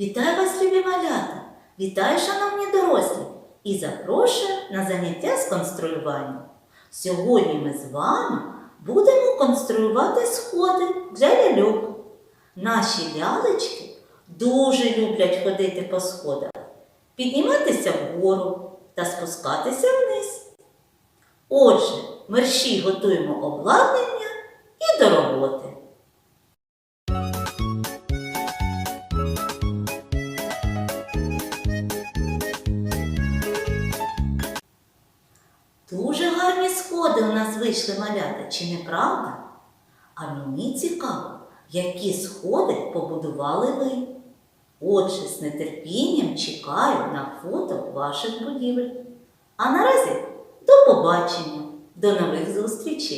Вітаю вас, любі малята! Вітаю, шановні дорослі! І запрошую на заняття з конструювання. Сьогодні ми з вами будемо конструювати сходи для ляльок. Наші лялечки дуже люблять ходити по сходах, підніматися вгору та спускатися вниз. Отже, мерщій готуємо обладнання і до роботи. Гарні сходи у нас вийшли малята, чи не правда? А мені цікаво, які сходи побудували ви. Отже, з нетерпінням чекаю на фото ваших будівель. А наразі до побачення, до нових зустрічей!